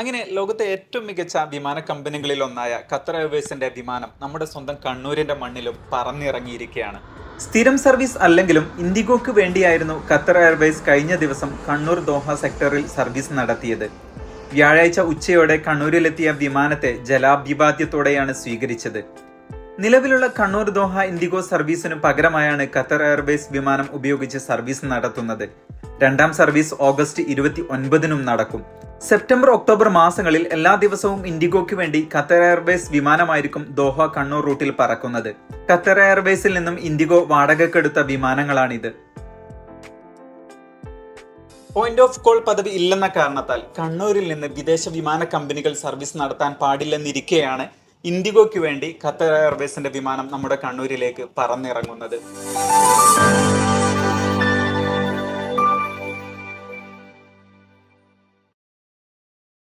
അങ്ങനെ ലോകത്തെ ഏറ്റവും മികച്ച വിമാന കമ്പനികളിൽ ഒന്നായ ഖത്തർ എയർവേസിന്റെ വിമാനം നമ്മുടെ സ്വന്തം കണ്ണൂരിന്റെ മണ്ണിലും പറന്നിറങ്ങിയിരിക്കുകയാണ്. സ്ഥിരം സർവീസ് അല്ലെങ്കിലും ഇൻഡിഗോക്ക് വേണ്ടിയായിരുന്നു ഖത്തർ എയർവേസ് കഴിഞ്ഞ ദിവസം കണ്ണൂർ ദോഹ സെക്ടറിൽ സർവീസ് നടത്തിയത്. വ്യാഴാഴ്ച ഉച്ചയോടെ കണ്ണൂരിലെത്തിയ വിമാനത്തെ ജലാഭിവാദ്യത്തോടെയാണ് സ്വീകരിച്ചത്. നിലവിലുള്ള കണ്ണൂർ ദോഹ ഇൻഡിഗോ സർവീസിനു പകരമായാണ് ഖത്തർ എയർവേസ് വിമാനം ഉപയോഗിച്ച് സർവീസ് നടത്തുന്നത്. രണ്ടാം സർവീസ് ഓഗസ്റ്റ് ഇരുപത്തി ഒൻപതിനും നടക്കും. സെപ്റ്റംബർ ഒക്ടോബർ മാസങ്ങളിൽ എല്ലാ ദിവസവും ഇൻഡിഗോയ്ക്ക് വേണ്ടി ഖത്തർ എയർവേസ് വിമാനമായിരിക്കും ദോഹ കണ്ണൂർ റൂട്ടിൽ പറക്കുന്നത്. ഖത്തർ എയർവേസിൽ നിന്നും ഇൻഡിഗോ വാടകക്കെടുത്ത വിമാനങ്ങളാണിത്. പോയിന്റ് ഓഫ് കോൾ പദവി ഇല്ലെന്ന കാരണത്താൽ കണ്ണൂരിൽ നിന്ന് വിദേശ വിമാന കമ്പനികൾ സർവീസ് നടത്താൻ പാടില്ലെന്നിരിക്കെയാണ് ഇൻഡിഗോയ്ക്ക് വേണ്ടി ഖത്തർ എയർവേസിന്റെ വിമാനം നമ്മുടെ കണ്ണൂരിലേക്ക് പറന്നിറങ്ങുന്നത്.